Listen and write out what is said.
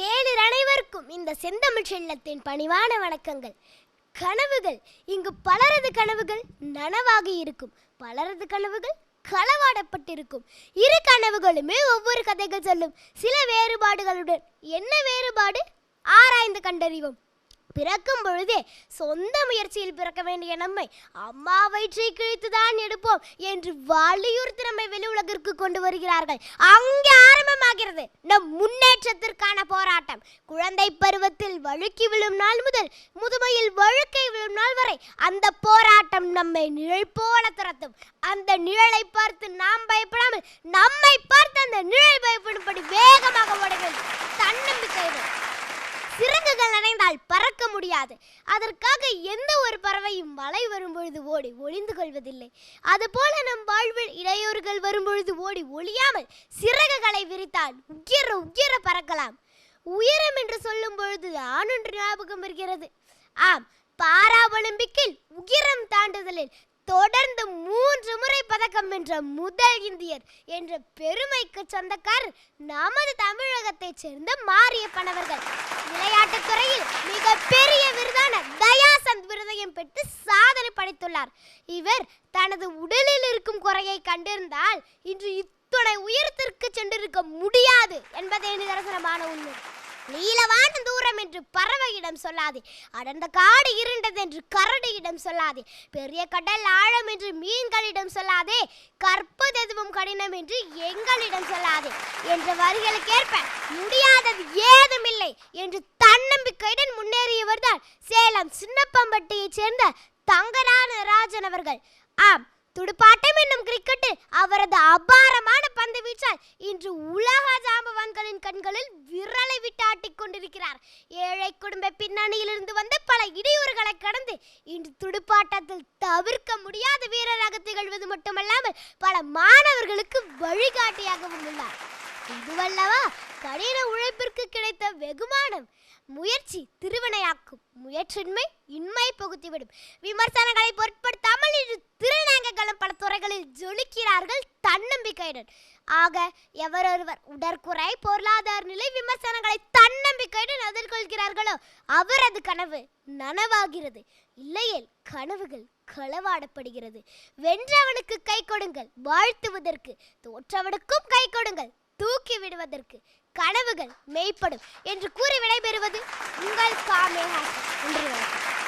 கேளிர் அனைவருக்கும் இந்த செந்தமிழ் செல்லத்தின் பணிவான வணக்கங்கள். கனவுகள் இங்கு பலரது கனவுகள் நனவாகி இருக்கும். பலரது கனவுகள் களவாடப்பட்டிருக்கும். இரு கனவுகளுமே ஒவ்வொரு கதைகள் சொல்லும். சில வேறுபாடுகளுடன் என்ன வேறுபாடு? ஆராய்ந்து கண்டறிவோம். பிறக்கும் பொழுதே சொந்த முயற்சியில் பிறக்க வேண்டிய நம்மை அம்மா வயிற்றை கிழித்துதான் எடுப்போம் என்று வலியுறுத்தி நம்மை வெளி உலகிற்கு கொண்டு வருகிறார்கள். அங்கே ஆரம்பமாகிறது. நம் முன்னேற்றத்திற்கான போராட்டம். குழந்தை பருவத்தில் வழுக்கி விழும் நாள் முதல் முதுமையில் வழுக்கை விழும் நாள் வரை அந்த போராட்டம் நம்மை நிழல் போல துரத்தும். அந்த நிழலை பார்த்து நாம் பயப்படாமல் நம்மை பார்த்து அந்த நிழல் பயப்படும்படி வேறு ஓட வேண்டும் தன்னம்பிக்கையுடன் சிறகுகள் அடைந்தால் பறக்க முடியாது. அதற்காக எந்த ஒரு பறவையும் மழை வரும்பொழுது ஓடி ஒளிந்து கொள்வதில்லை. அதுபோல நம் வாழ்வில் இடையூறுகள் வரும்பொழுது ஓடி ஒளியாமல் சிறகுகளை விரித்தால் உயர உயர பறக்கலாம். உயரம் என்று சொல்லும் பொழுது ஆணொன்று ஞாபகம் வருகிறது. ஆம் பாரா ஒலிம்பிக்கில் உயரம் தாண்டுதலில் தொடர்ந்து மூன்று முறை பதக்கம் வென்ற முதல் இந்தியர் என்ற பெருமைக்கு சொந்தக்காரர் நமது தமிழகத்தைச் சேர்ந்த மாரியப்பன் அவர்கள். விளையாட்டுத் துறையில் மிகப்பெரிய விருதான தயாசந்த் விருதையும் பெற்று சாதனை படைத்துள்ளார். இவர் தனது உடலில் இருக்கும் குறையை கண்டிருந்தால் இன்று இத்துணை உயரத்திற்கு சென்றிருக்க முடியாது என்பதே நிதர்சனமான உண்மை. நீளவான தூரம் என்று பறவையிடம் சொல்லாதே. அடர்ந்த காடு இருண்டது என்று கரடியிடம் சொல்லாதே. பெரிய கடல் ஆழம் என்று மீன்களிடம் சொல்லாதே. கற்பதெதுவும் கடினம் என்று எங்களிடம் சொல்லாதே. என்ற வரிகளுக்கேற்ப முடியாதது ஏதுமில்லை என்று தன்னம்பிக்கையுடன் முன்னேறியவர்தான் சேலம் சின்னப்பம்பட்டியைச் சேர்ந்த தங்கரான ராஜன் அவர்கள். ஆம் துடுப்பாட்டம் என்னும் கிரிக்கெட்டில் அவரது அபாரமான பந்து வீச்சால் இன்று உலக ஜாம்பவான்களின் கண்களில் விரலை கொண்டிருக்கிறார். ஏழை குடும்ப பின்னணியிலிருந்து வந்த பல இடையூறுகளை கடந்து இன்று துடுப்பாட்டத்தில் தவிர்க்க முடியாத வீரராக திகழ்வது மட்டுமல்லாமல் பல மாணவர்களுக்கு வழிகாட்டியாகவும் உள்ளார். இதுவல்லவா கடின உழைப்பிற்கு கிடைத்த வெகுமானம் முயற்சி திருவினையாக்கும் முயற்சின்மை இன்மை புகுத்திவிடும். விமர்சனங்களை பொருட்படுத்தாமல் இன்று திருநங்கைகளும் பல துறைகளில் ஜொலிக்கிறார்கள் தன்னம்பிக்கையுடன். ஆக எவரொருவர் உடற்குறை பொருளாதார நிலை விமர்சன எதிர்கொள்கிறார்களோ அவரது கனவு நனவாகிறது. இல்லையேல் கனவுகள் களவாடப்படுகிறது. வென்றவனுக்கு கை கொடுங்கள். வாழ்த்துவதற்கு தோற்றவனுக்கும் கை கொடுங்கள். தூக்கி விடுவதற்கு கனவுகள் மெய்ப்படும். என்று கூறி விடைபெறுவது உங்கள் காமே நன்றி வணக்கம்.